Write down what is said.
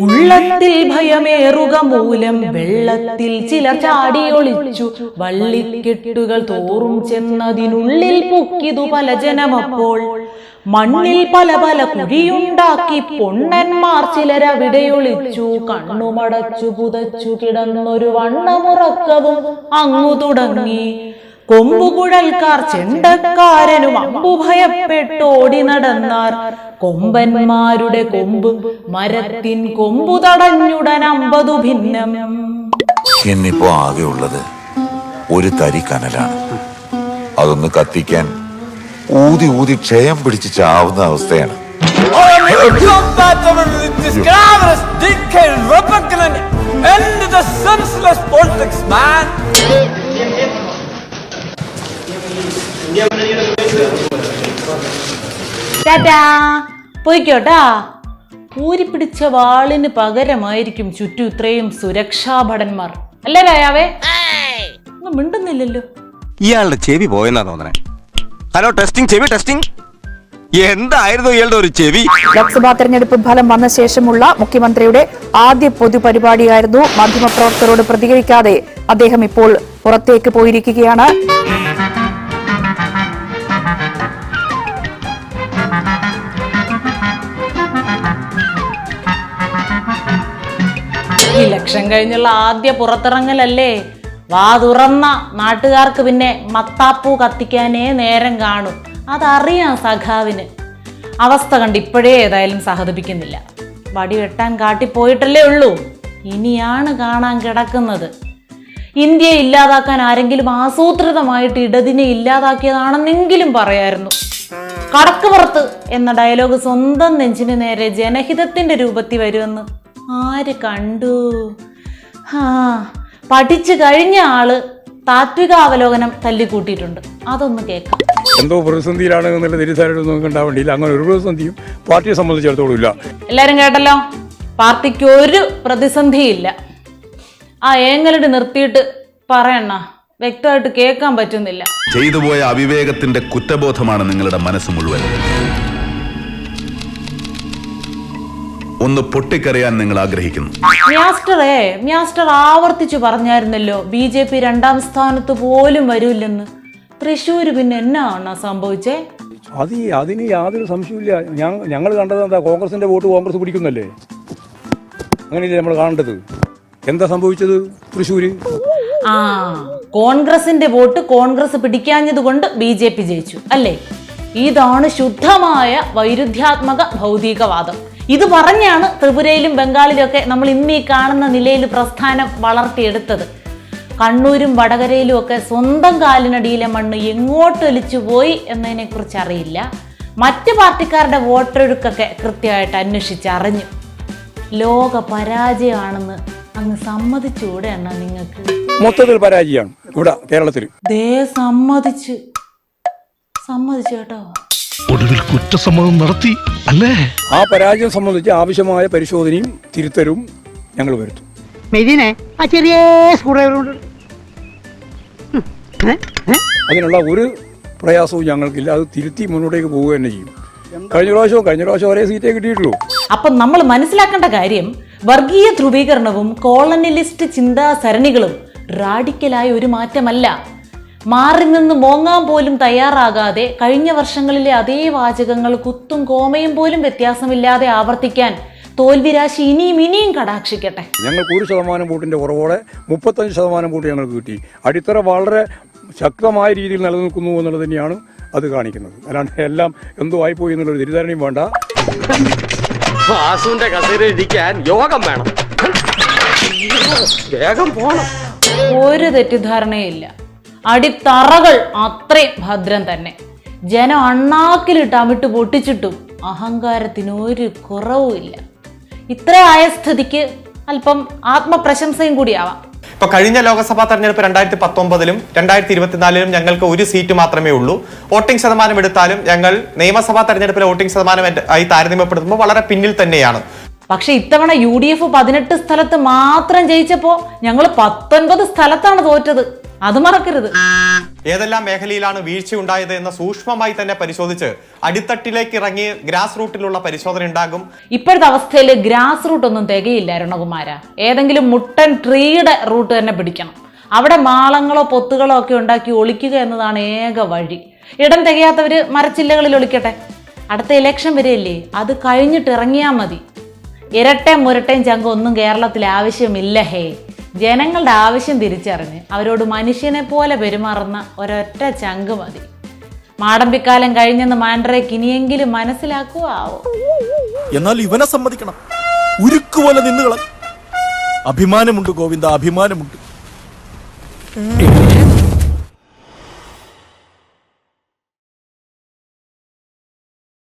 ഉള്ളത്തിൽ ഭയമേറുക മൂലം വെള്ളത്തിൽ ചിലർ ചാടിയൊളിച്ചു വള്ളിക്കെട്ടുകൾ തോറും ചെന്നതിനുള്ളിൽ പൊക്കിതു പല ജനമപ്പോൾ മണ്ണിൽ പല പല കുഴിയുണ്ടാക്കി പൊണ്ണന്മാർ ചിലരവിടെയൊളിച്ചു കണ്ണുമടച്ചു പുതച്ചു കിടന്നൊരു വണ്ണമുറക്കവും അങ്ങു തുടങ്ങി. കൊമ്പുകുഴൽക്കാർ ചെണ്ടക്കാരനും അമ്പു ഭയപ്പെട്ടോടി നടന്നാർ കൊമ്പന്മാരുടെ കൊമ്പ് മരത്തിൻ കൊമ്പു തടഞ്ഞുടൻ അമ്പതു ഭിന്നം ഇന്നിപ്പോ ഉള്ളത് ഒരു തരി കനലാണ് അതൊന്ന് കത്തിക്കാൻ ഊതി ഊതി ക്ഷയം പിടിച്ച് ചാവുന്ന അവസ്ഥയാണ് dickhead, Republican, end the senseless politics, man! Tata. പോയിക്കോട്ടാ. പിടിച്ച വാളിന് പകരമായിരിക്കും ചുറ്റും ഇത്രയും സുരക്ഷാ ഭടന്മാർ അല്ലേ രായാവേ? ഒന്നും മിണ്ടുന്നില്ലല്ലോ. ഇയാളുടെ ചെവി പോയെന്നാ തോന്നണേ. ഹലോ ടെസ്റ്റിംഗ് ചെവി ടെസ്റ്റിംഗ്? എന്തായിരുന്നു ഇയാളുടെ ഒരു ചെവി? ലോക്സഭാ തെരഞ്ഞെടുപ്പ് ഫലം വന്ന ശേഷമുള്ള മുഖ്യമന്ത്രിയുടെ ആദ്യ പൊതുപരിപാടിയായിരുന്നു മാധ്യമപ്രവർത്തകരോട് പ്രതികരിക്കാതെ. അദ്ദേഹം ഇപ്പോൾ പുറത്തേക്ക് പോയിരിക്കുകയാണ്. ഇലക്ഷൻ കഴിഞ്ഞുള്ള ആദ്യ പുറത്തിറങ്ങലല്ലേ? വാ തുറന്ന നാട്ടുകാർക്ക് പിന്നെ മത്താപ്പൂ കത്തിക്കാനേ നേരം കാണും. അതറിയാം സഖാവിന്. അവസ്ഥ കണ്ട് ഇപ്പോഴേ ഏതായാലും സഹതപിക്കുന്നില്ല. വടി വെട്ടാൻ കാട്ടിപ്പോയിട്ടല്ലേ ഉള്ളൂ. ഇനിയാണ് കാണാൻ കിടക്കുന്നത്. ഇന്ത്യയെ ഇല്ലാതാക്കാൻ ആരെങ്കിലും ആസൂത്രിതമായിട്ട് ഇടതിനെ ഇല്ലാതാക്കിയതാണെന്നെങ്കിലും പറയായിരുന്നു. കടക്കുപുറത്ത് എന്ന ഡയലോഗ് സ്വന്തം നെഞ്ചിന് നേരെ ജനഹിതത്തിന്റെ രൂപത്തിൽ വരുമെന്ന് ആര് കണ്ടു? ആ പഠിച്ചു കഴിഞ്ഞ ആൾ താത്വിക അവലോകനം തല്ലിക്കൂട്ടിയിട്ടുണ്ട്. അതൊന്ന് കേൾക്കാം. എന്തോ പ്രതിസന്ധിയിലാണ് എന്നുള്ള ഉണ്ടാവേണ്ടിയില്ല അങ്ങനെ ഒരു പ്രതിസന്ധിയും പാർട്ടിയെ സംബന്ധിച്ചിടത്തോളം ഇല്ല. എല്ലാരും കേട്ടല്ലോ? പാർട്ടിക്ക് ഒരു പ്രതിസന്ധിയില്ല. ആ ഏങ്ങലടി നിർത്തിയിട്ട് പറയണ്ണ. വ്യക്തമായിട്ട് കേൾക്കാൻ പറ്റുന്നില്ല. ചെയ്തുപോയ അവിവേകത്തിന്റെ കുറ്റബോധമാണ് നിങ്ങളുടെ മനസ്സ് മുഴുവൻ. ഒന്ന് പൊട്ടിക്കറിയാൻ നിങ്ങൾ ആഗ്രഹിക്കുന്നു. മ്യാസ്റ്ററേ മ്യാസ്റ്റർ ആവർത്തിച്ചു പറഞ്ഞായിരുന്നല്ലോ ബി ജെ പി രണ്ടാം സ്ഥാനത്ത് പോലും വരൂല്ലെന്ന്. തൃശ്ശൂര് പിന്നെ എന്നാണ് സംഭവിച്ചേ? അത് അതിന് യാതൊരു സംശയമില്ല ഞങ്ങൾ ഞങ്ങൾ കണ്ടത് എന്താ കോൺഗ്രസിന്റെ വോട്ട് കോൺഗ്രസ് പിടിക്കുന്നല്ലേ? അങ്ങനെയല്ലേ നമ്മൾ കാണേണ്ടത്? എന്താ സംഭവിച്ചത് തൃശ്ശൂര്? ആ കോൺഗ്രസിന്റെ വോട്ട് കോൺഗ്രസ് പിടിക്കാഞ്ഞത് കൊണ്ട് ബി ജെ പി ജയിച്ചു അല്ലേ? ഇതാണ് ശുദ്ധമായ വൈരുദ്ധ്യാത്മക ഭൗതികവാദം. ഇത് പറഞ്ഞാണ് ത്രിപുരയിലും ബംഗാളിലും ഒക്കെ നമ്മൾ ഇന്ന് ഈ കാണുന്ന നിലയിൽ പ്രസ്ഥാനം വളർത്തിയെടുത്തത്. കണ്ണൂരും വടകരയിലും ഒക്കെ സ്വന്തം കാലിനടിയിലെ മണ്ണ് എങ്ങോട്ടൊലിച്ചു പോയി എന്നതിനെക്കുറിച്ച് അറിയില്ല. മറ്റ് പാർട്ടിക്കാരുടെ വോട്ടൊഴുക്കൊക്കെ കൃത്യമായിട്ട് അന്വേഷിച്ചറിഞ്ഞു ലോക പരാജയമാണെന്ന് അങ്ങ് സമ്മതിച്ചുകൂടെ എന്നാ നിങ്ങൾക്ക്? മൊത്തത്തിൽ പരാജയമാണ് ഇവിടെ കേരളത്തിൽ. ദേ സമ്മതിച്ചു. സമ്മതിച്ചു കേട്ടോ. ഒടുവിൽ കുറ്റസമ്മതം നടത്തി അല്ലേ? ആ പരാജയം സംബന്ധിച്ച് ആവശ്യമായ പരിശോധനയും തിരുത്തലും ഞങ്ങൾ വരുത്തും. മെതിനെ ആ ചെറിയ കൊണ്ട് അതിനുള്ള ഒരു പ്രയാസവും ഞങ്ങൾക്കില്ല. അത് തിരുത്തി മുന്നോട്ടേക്ക് പോവുക തന്നെ ചെയ്യും. കഴിഞ്ഞ പ്രാവശ്യവും കഴിഞ്ഞ പ്രാവശ്യം ഒരേ സീറ്റേ കിട്ടിയിട്ടുള്ളൂ. അപ്പൊ നമ്മൾ മനസ്സിലാക്കേണ്ട കാര്യം വർഗീയ ധ്രുവീകരണവും കോളനിലിസ്റ്റ് ചിന്താ സരണികളും റാഡിക്കലായ ഒരു മാറ്റമല്ല. മാറി നിന്ന് മോങ്ങാൻ പോലും തയ്യാറാകാതെ കഴിഞ്ഞ വർഷങ്ങളിലെ അതേ വാചകങ്ങൾ കുത്തും കോമയും പോലും വ്യത്യാസമില്ലാതെ ആവർത്തിക്കാൻ തോൽവിരാശി ഇനിയും ഇനിയും കടാക്ഷിക്കട്ടെ. ഞങ്ങൾക്ക് ഒരു ശതമാനം വോട്ടിന്റെ കുറവോടെ മുപ്പത്തഞ്ച് ശതമാനം വോട്ട് ഞങ്ങൾക്ക് കിട്ടി. അടിത്തറ വളരെ ശക്തമായ രീതിയിൽ നിലനിൽക്കുന്നു എന്നുള്ളത് തന്നെയാണ് അത് കാണിക്കുന്നത്. അല്ലാണ്ട് എല്ലാം എന്തോ ആയിപ്പോയി എന്നുള്ളൊരു തിരിധാരണയും വേണ്ട. വാസുവിന്റെ യോഗം വേണം. വേഗം പോണം. ഒരു തെറ്റിദ്ധാരണയില്ല അടിത്തറകൾ അത്രയും ഭദ്രം തന്നെ. ജനം അണ്ണാക്കിലിട്ട് അമിട്ട് പൊട്ടിച്ചിട്ടും അഹങ്കാരത്തിന് ഒരു കുറവുമില്ല ഇത്ര ആയ സ്ഥിതിക്ക് അല്പം ആത്മപ്രശംസയും കൂടിയാവാം ഇപ്പൊ കഴിഞ്ഞ ലോക്സഭാ തെരഞ്ഞെടുപ്പ് രണ്ടായിരത്തി പത്തൊമ്പതിലും രണ്ടായിരത്തി ഇരുപത്തിനാലിലും ഞങ്ങൾക്ക് ഒരു സീറ്റ് മാത്രമേ ഉള്ളൂ. വോട്ടിംഗ് ശതമാനം എടുത്താലും ഞങ്ങൾ നിയമസഭാ തെരഞ്ഞെടുപ്പിലെ വോട്ടിംഗ് ശതമാനം ആയി താരതമ്യപ്പെടുത്തുമ്പോൾ വളരെ പിന്നിൽ തന്നെയാണ്. പക്ഷെ ഇത്തവണ യു ഡി എഫ് പതിനെട്ട് സ്ഥലത്ത് മാത്രം ജയിച്ചപ്പോൾ ഞങ്ങൾ പത്തൊൻപത് സ്ഥലത്താണ് തോറ്റത്. അത് മറക്കരുത്. ഏതെല്ലാം മേഖലയിലാണ് വീഴ്ചയുണ്ടായത് എന്ന് സൂക്ഷ്മമായി തന്നെ പരിശോധിച്ച് അടിത്തട്ടിലേക്ക് ഇറങ്ങി ഗ്രാസ് റൂട്ടിലുള്ള പരിശോധന ഉണ്ടാകും. ഇപ്പോഴത്തെ അവസ്ഥയിൽ ഗ്രാസ് റൂട്ട് ഒന്നും തികയില്ല അരുണകുമാര ഏതെങ്കിലും മുട്ടൻ ട്രീയുടെ റൂട്ട് തന്നെ പിടിക്കണം. അവിടെ മാളങ്ങളോ പൊത്തുകളോ ഒക്കെ ഉണ്ടാക്കി ഒളിക്കുക എന്നതാണ് ഏക വഴി. ഇടം തികയാത്തവര് മരച്ചില്ലകളിൽ ഒളിക്കട്ടെ. അടുത്ത ഇലക്ഷൻ വരെയല്ലേ? അത് കഴിഞ്ഞിട്ട് ഇറങ്ങിയാൽ മതി. ഇരട്ടയും മുരട്ടയും ചങ്കം ഒന്നും കേരളത്തിൽ ആവശ്യമില്ല ഹേ. ജനങ്ങളുടെ ആവശ്യം തിരിച്ചറിഞ്ഞ് അവരോട് മനുഷ്യനെ പോലെ പെരുമാറുന്ന ഒരൊറ്റ ചങ്ക് മതി. മാടമ്പിക്കാലം കഴിഞ്ഞെന്ന് മാൻഡറേക്ക് ഇനിയെങ്കിലും മനസ്സിലാക്കുവാവോ എന്നാൽ ഇവനെ സമ്മതിക്കണം. ഉരുക്കുപോലെ നിന്നുകള. അഭിമാനമുണ്ട് ഗോവിന്ദ അഭിമാനമുണ്ട്.